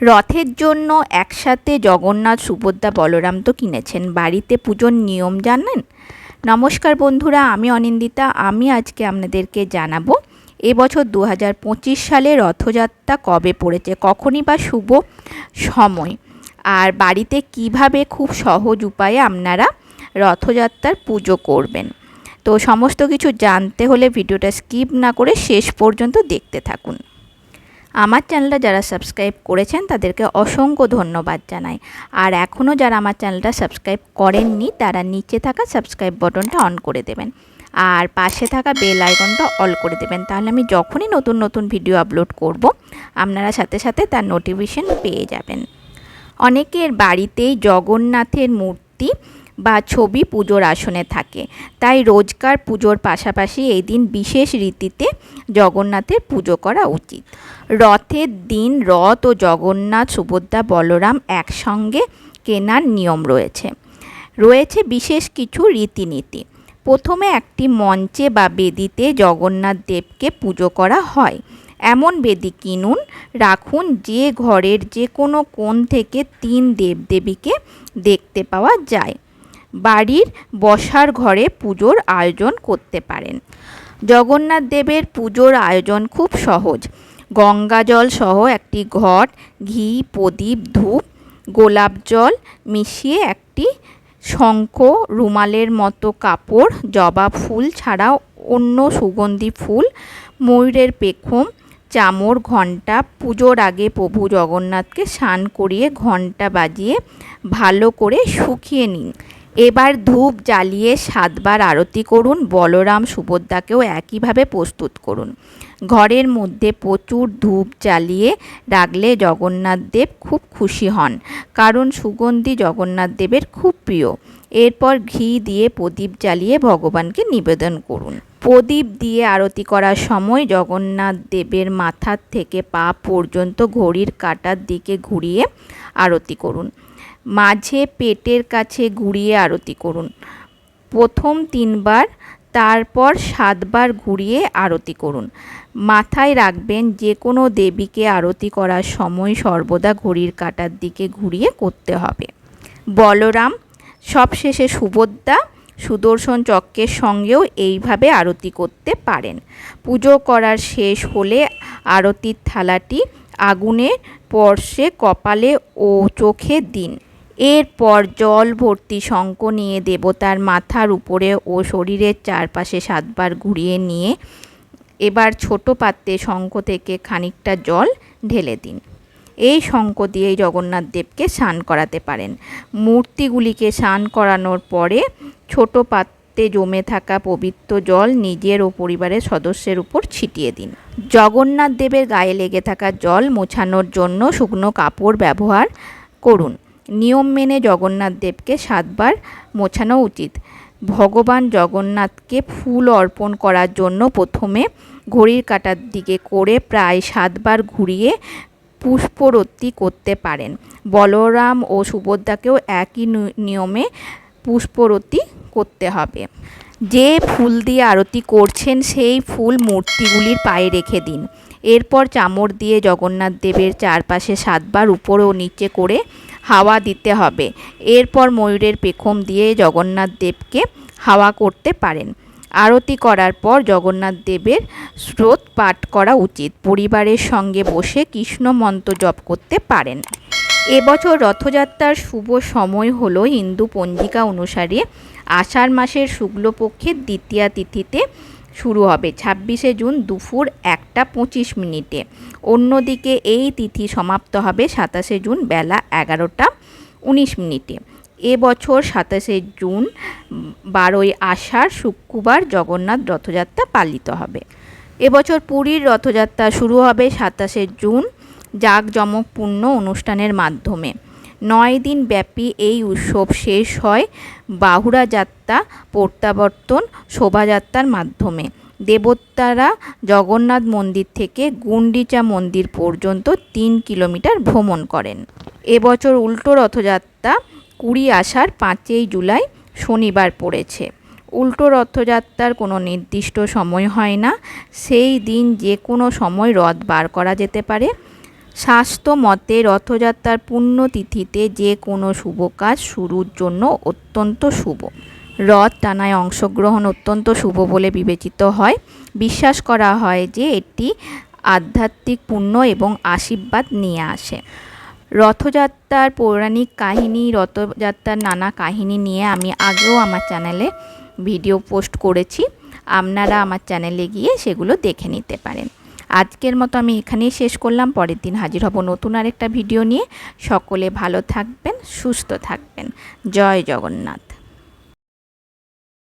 রথের জন্য একসাথে জগন্নাথ, সুভদ্রা, বলরাম তো কিনেছেন। বাড়িতে পুজোর নিয়ম জানেন? নমস্কার বন্ধুরা, আমি অনিন্দিতা। আমি আজকে আপনাদেরকে জানাব এবছর দু হাজার পঁচিশ সালে রথযাত্রা কবে পড়েছে? কখনই বা শুভ সময়। আর বাড়িতে কীভাবে খুব সহজ উপায়ে আপনারা রথযাত্রার পুজো করবেন? তো সমস্ত কিছু জানতে হলে ভিডিওটা স্কিপ না করে শেষ পর্যন্ত দেখতে থাকুন। আমার চ্যানেলটা যারা সাবস্ক্রাইব করেছেন তাদেরকে অসংখ্য ধন্যবাদ জানাই। আর এখনও যারা আমার চ্যানেলটা সাবস্ক্রাইব করেননি, তারা নিচে থাকা সাবস্ক্রাইব বটনটা অন করে দেবেন। আর পাশে থাকা বেল আইকনটা অল করে দেবেন। তাহলে আমি যখনই নতুন নতুন ভিডিও আপলোড করব, আপনারা সাথে সাথে তার নোটিফিকেশন পেয়ে যাবেন। অনেকের বাড়িতেই জগন্নাথের মূর্তি বা ছবি পুজোর আসনে থাকে। তাই রোজকার পুজোর পাশাপাশি এই দিন বিশেষ রীতিতে জগন্নাথের পুজো করা উচিত। রথের দিন রথ ও জগন্নাথ, সুভদ্রা, বলরাম একসঙ্গে কেনার নিয়ম রয়েছে। রয়েছে বিশেষ কিছু রীতিনীতি। প্রথমে একটি মঞ্চে বা বেদিতে জগন্নাথ দেবকে পুজো করা হয়। এমন বেদি কিনুন, রাখুন যে ঘরের যে কোনো কোণ থেকে তিন দেবদেবীকে দেখতে পাওয়া যায়। বাড়ির বসার ঘরে পুজোর আয়োজন করতে পারেন। জগন্নাথ দেবের পুজোর আয়োজন খুব সহজ। গঙ্গা জল সহ একটি ঘট, ঘি, প্রদীপ, ধূপ, গোলাপ জল মিশিয়ে একটি শঙ্খ, রুমালের মতো কাপড়, জবা ফুল ছাড়াও অন্য সুগন্ধি ফুল, ময়ূরের পেখম, চামর, ঘণ্টা, পুজোর আগে প্রভু জগন্নাথকে স্নান করিয়ে ঘণ্টা বাজিয়ে ভালো করে শুকিয়ে নিন। এবার ধূপ জ্বালিয়ে সাতবার আরতি করুন, বলরাম সুভদ্রাকেও একইভাবে প্রস্তুত করুন। ঘরের মধ্যে প্রচুর ধূপ জ্বালিয়ে রাখলে জগন্নাথ দেব খুব খুশি হন, কারণ সুগন্ধি জগন্নাথ দেবের খুব প্রিয়। এরপর ঘি দিয়ে প্রদীপ জ্বালিয়ে ভগবানকে নিবেদন করুন। প্রদীপ দিয়ে আরতি করার সময় জগন্নাথ দেবের মাথার থেকে পা পর্যন্ত ঘড়ির কাটার দিকে ঘুরিয়ে আরতি করুন। মাঝে পেটের কাছে ঘুরিয়ে আরতি করুন। প্রথম তিনবার, তারপর সাতবার ঘুরিয়ে আরতি করুন। মাথায় রাখবেন যে কোনো দেবীকে আরতি করার সময় সর্বদা ঘড়ির কাটার দিকে ঘুরিয়ে করতে হবে। বলরাম, সবশেষে সুভদ্রা সুদর্শন চক্রের সঙ্গেও এইভাবে আরতি করতে পারেন। পুজো করার শেষ হলে আরতির থালাটি আগুনের পর্শে কপালে ও চোখে দিন। এরপর জল ভর্তি শঙ্খ নিয়ে দেবতার মাথার উপরে ও শরীরের চারপাশে সাতবার ঘুরিয়ে নিয়ে এবার ছোট পাত্রে শঙ্খ থেকে খানিকটা জল ঢেলে দিন। এই শঙ্খ দিয়েই জগন্নাথ দেবকে স্নান করাতে পারেন। মূর্তিগুলিকে স্নান করানোর পরে ছোট পাত্রে জমে থাকা পবিত্র জল নিজের ও পরিবারের সদস্যের উপর ছিটিয়ে দিন। জগন্নাথ দেবের গায়ে লেগে থাকা জল মোছানোর জন্য শুকনো কাপড় ব্যবহার করুন। নিয়ম মেনে জগন্নাথ দেবকে সাতবার মোছানো উচিত। ভগবান জগন্নাথকে ফুল অর্পণ করার জন্য প্রথমে ঘড়ির কাটার দিকে করে প্রায় সাতবার ঘুরিয়ে পুষ্পরতি করতে পারেন। বলরাম ও সুভদ্রাকেও একই নিয়মে পুষ্পরতি করতে হবে। যে ফুল দিয়ে আরতি করছেন, সেই ফুল মূর্তিগুলির পায়ে রেখে দিন। এরপর চামড় দিয়ে জগন্নাথ দেবের চারপাশে সাতবার উপর ও নিচে করে হাওয়া দিতে হবে। এরপর ময়ূরের পেখম দিয়ে জগন্নাথ দেবকে হাওয়া করতে পারেন। আরতি করার পর জগন্নাথ দেবের স্রোত পাঠ করা উচিত। পরিবারের সঙ্গে বসে কৃষ্ণ মন্ত্র জপ করতে পারেন। এবছর রথযাত্রার শুভ সময় হলো হিন্দু পঞ্জিকা অনুসারে আষাঢ় মাসের শুক্লপক্ষের দ্বিতীয়া তিথিতে শুরু হবে। ছাব্বিশে জুন দুপুর একটা পঁচিশ মিনিটে। অন্যদিকে এই তিথি সমাপ্ত হবে সাতাশে জুন বেলা এগারোটা উনিশ মিনিটে। এবছর সাতাশে জুন বারোই আষাঢ় শুক্রবার জগন্নাথ রথযাত্রা পালিত হবে। এবছর পুরীর রথযাত্রা শুরু হবে সাতাশে জুন জাঁকজমকপূর্ণ অনুষ্ঠানের মাধ্যমে। নয় দিন ব্যাপী এই উৎসব শেষ হয় বাহুরা যাত্রা প্রত্যাবর্তন শোভাযাত্রার মাধ্যমে। দেবতারা জগন্নাথ মন্দির থেকে গুন্ডিচা মন্দির পর্যন্ত তিন কিলোমিটার ভ্রমণ করেন। এবছর উল্টো রথযাত্রা কুড়ি আষাঢ় পাঁচই জুলাই শনিবার পড়েছে। উল্টো রথযাত্রার কোনো নির্দিষ্ট সময় হয় না। সেই দিন যে কোনো সময় রথ বার করা যেতে পারে। স্বাস্থ্য মতে রথযাত্রার পুণ্যতিথিতে যে কোনো শুভ কাজ শুরুর জন্য অত্যন্ত শুভ। রথ টানায় অংশগ্রহণ অত্যন্ত শুভ বলে বিবেচিত হয়। বিশ্বাস করা হয় যে এটি আধ্যাত্মিক পুণ্য এবং আশীর্বাদ নিয়ে আসে। রথযাত্রার পৌরাণিক কাহিনী, রথযাত্রার নানা কাহিনী নিয়ে আমি আগেও আমার চ্যানেলে ভিডিও পোস্ট করেছি। আপনারা আমার চ্যানেলে গিয়ে সেগুলো দেখে নিতে পারেন। আজকের মতো আমি এখানেই শেষ করলাম। পরের দিন হাজির হব নতুন আরেকটা ভিডিও নিয়ে। সকলে ভালো থাকবেন, সুস্থ থাকবেন। জয় জগন্নাথ।